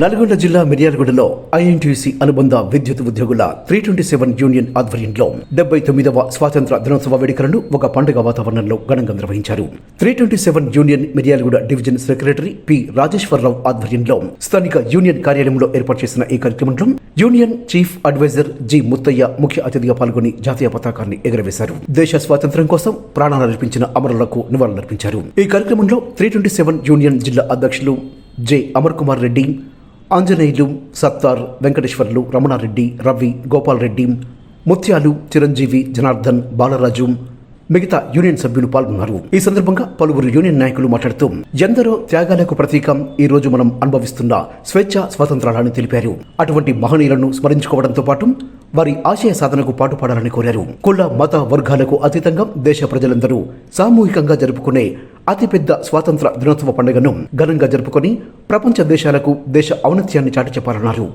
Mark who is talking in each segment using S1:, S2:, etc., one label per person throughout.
S1: నల్గొండ జిల్లా మిర్యాలగూడలో ఐఎన్టీసీ అనుబంధ విద్యుత్ ఉద్యోగుల త్రీ ట్వంటీ సెవెన్ యూనియన్ ఆధ్వర్యంలో డెబ్బై తొమ్మిదవ స్వాతంత్ర దినోత్సవ వేడుకలను ఒక పండుగ వాతావరణంలో ఘనంగా నిర్వహించారు. Three twenty seven union Miryalaguda division secretary P Rajeshwara Rao ఆధ్వర్యంలో స్థానిక యూనియన్ కార్యాలయంలో ఏర్పాటు చేసిన ఈ కార్యక్రమంలో union chief adviser G Muthaiah ముఖ్య అతిథిగా పాల్గొని జాతీయ పతాకాన్ని ఎగురవేశారు. దేశ స్వాతంత్ర్యం కోసం ప్రాణాలర్పించిన అమరులకు నివాళులర్పించారు. ఈ కార్యక్రమంలో త్రీ ట్వంటీ సెవెన్ యూనియన్ జిల్లా అధ్యక్షులు జె అమర్ కుమార్ రెడ్డి ఆంజనేయులు సత్తార్ వెంకటేశ్వర్లు రమణారెడ్డి రవి గోపాల్ రెడ్డి ముత్యాలు చిరంజీవి జనార్దన్ బాలరాజు మిగతా యూనియన్ సభ్యులు పాల్గొన్నారు. ఈ సందర్భంగా పలువురు యూనియన్ నాయకులు మాట్లాడుతూ ఎందరో త్యాగాలకు ప్రతీకం ఈ రోజు మనం అనుభవిస్తున్న స్వేచ్ఛ స్వాతంత్రాలని తెలిపారు. అటువంటి మహనీయులను స్మరించుకోవడంతో పాటు వారి ఆశయ సాధనకు పాటుపడాలని కోరారు. కుల మత వర్గాలకు అతీతంగా దేశ ప్రజలందరూ సామూహికంగా జరుపుకునే అతిపెద్ద స్వాతంత్ర దినోత్సవ పండుగను ఘనంగా జరుపుకొని ప్రపంచ దేశాలకు దేశ ఔన్నత్యాన్ని చాటి చెప్పాలన్నారు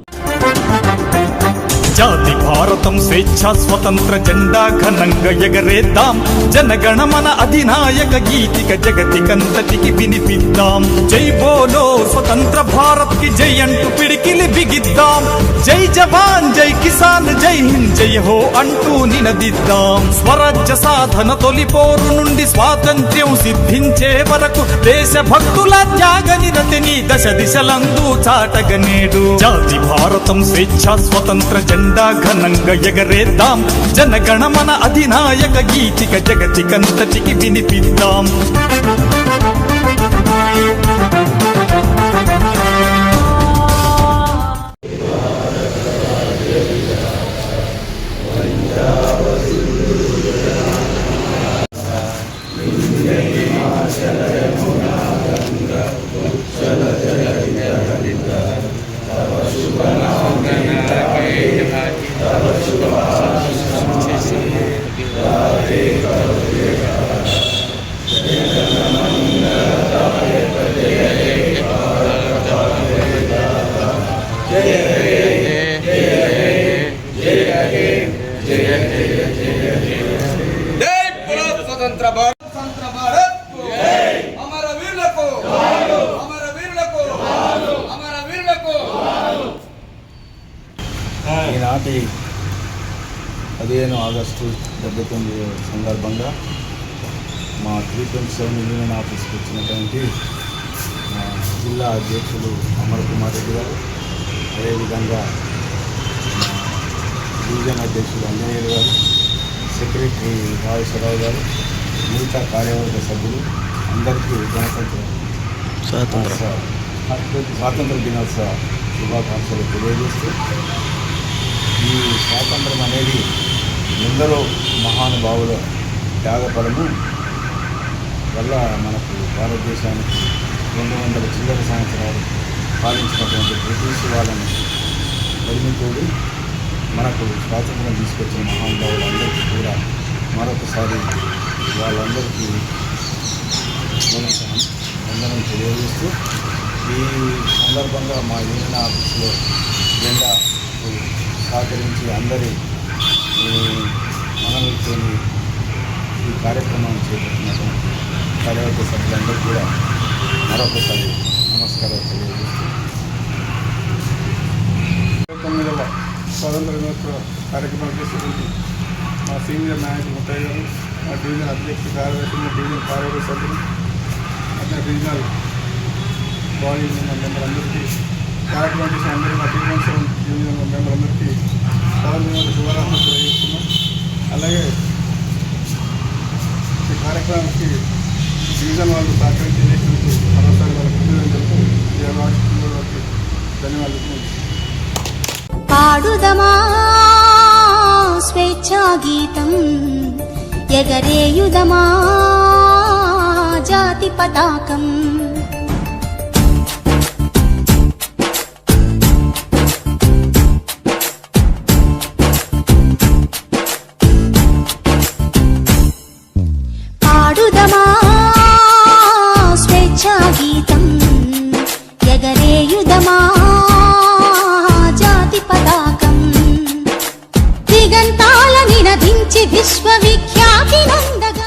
S2: జాతి భారతం స్వేచ్ఛ స్వతంత్ర జెండా ఘనంగా ఎగరేద్దాం. జనగణమన అధినాయక గీతిక జగతికంతటికి వినిపిద్దాం. జై బోలో స్వతంత్ర భారత్కి జై అంటూ పిడికిలి బిగిద్దాం. జై జవాన్ జై కిసాన్ జై హింద్ జై హో అంటూ నినదిద్దాం. స్వరాజ్య సాధన తొలి పోరు నుండి స్వాతంత్ర్యం సిద్ధించే వరకు దేశ భక్తుల త్యాగ నిరతిని దశ దిశలందు చాటగనేడు. జాతి భారతం స్వేచ్ఛ స్వతంత్ర జెండా ఘనంగా ఎగరేద్దాం. జనగణమన అధినాయక గీతిక జగతికంతటికి వినిపిద్దాం.
S3: ఈనాటి పదిహేను ఆగస్టు డెబ్బై తొమ్మిది సందర్భంగా మా త్రీ ట్వంటీ సెవెన్ యూనియన్ ఆఫీస్కి వచ్చినటువంటి మా జిల్లా అధ్యక్షులు అమర్ కుమార్ రెడ్డి గారు అదేవిధంగా మా డివిజన్ అధ్యక్షులు అంజనేయులు గారు సెక్రటరీ రాజేశ్వరరావు గారు మిగతా కార్యవర్గ సభ్యులు అందరికీ గణతంత్ర స్వాతంత్ర. స్వాతంత్ర దినోత్సవ శుభాకాంక్షలు తెలియజేస్తూ స్వాతంత్రం అనేది ఎందరో మహానుభావుల త్యాగపడము వల్ల మనకు భారతదేశానికి రెండు వందల చిల్లర సంవత్సరాలు పాలించినటువంటి బ్రిటిష్ వాళ్ళని పరిమితుడు మనకు స్వాతంత్రం తీసుకొచ్చిన మహానుభావులందరికీ కూడా మరొకసారి వాళ్ళందరికీ వందనం తెలియజేస్తూ ఈ సందర్భంగా మా యూనియన్ ఆఫీస్లో జెండా సహకరించి అందరి మనలతో ఈ కార్యక్రమం చేపట్టినటువంటి కార్యవర్గ సభ్యులందరూ కూడా మరొకసారి నమస్కారాలు తెలియజేస్తూ
S4: తొమ్మిదవ స్వాతంత్ర దినోత్సవ కార్యక్రమాలు చేసేటువంటి మా సీనియర్ నాయకులు ముత్తయ్య గారు మా డివిజన్ అధ్యక్ష కార్యదర్శి మా డివిజన్ కార్యవర్గ సభ్యులు అతని డివిజనల్ బాడీ మెంబర్ అందరికీ కార్యక్రమం చేసిన అందరూ మా డివిజన్ శుభాకాంక్షలు తెలియజేస్తున్నాం. అలాగే ఈ కార్యక్రమానికి డివిజన్ వాళ్ళు సహకరించి చేసినందుకు మరోసారి వాళ్ళకి ధన్యవాదాలు
S5: పాడుదమా స్వేచ్ఛా గీతం? ఎగరేయుదమా జాతి పతాకం? ಹಾಡುದಮಾ ಸ್ವೇಚ್ಛಾ ಗೀತಂ ಎಗರೇಯುದಮಾ ಜಾತಿ ಪತಾಕಂ ದಿಗಂತಾಲ ನಿನದಿಂಚಿ ವಿಶ್ವವಿಖ್ಯಾತಿ ನಂದಗ